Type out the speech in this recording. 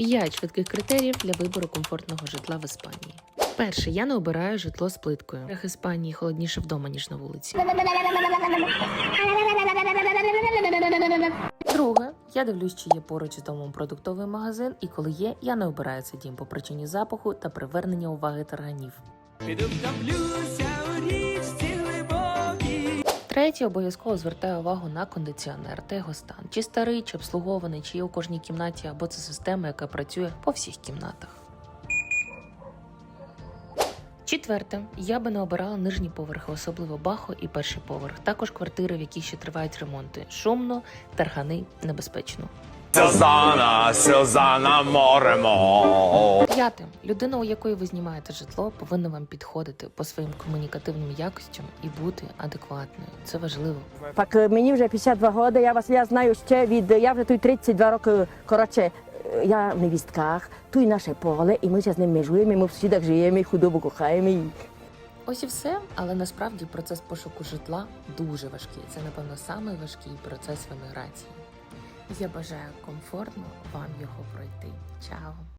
П'ять швидких критеріїв для вибору комфортного житла в Іспанії. Перше, я не обираю житло з плиткою. В Іспанії холодніше вдома, ніж на вулиці. Друге, я дивлюсь, чи є поруч з домом продуктовий магазин, і коли є, я не обираю цей дім по причині запаху та привернення уваги тарганів. Підутоплюся у річці глибокій. Третє, обов'язково звертаю увагу на кондиціонер та його стан. Чи старий, чи обслугований, чи є у кожній кімнаті, або це система, яка працює по всіх кімнатах. Четверте, я би не обирала нижні поверхи, особливо бахо і перший поверх. Також квартири, в яких ще тривають ремонти. Шумно, таргани, небезпечно. Сюзанна, Сюзанна Моремо. П'яте, людина, у якої ви знімаєте житло, повинна вам підходити по своїм комунікативним якостям і бути адекватною. Це важливо. Так е, мені вже 52 роки, я вас я знаю ще від, я вже тут 32 роки, коротше, е, я в невістках, тут наше поле, і ми зараз ним межуємо, ми в сусідах живемо, і худобу кохаємо. І... Ось і все, але насправді процес пошуку житла дуже важкий. Це, напевно, самий важкий процес в еміграції. Я бажаю комфортно вам його пройти. Чао!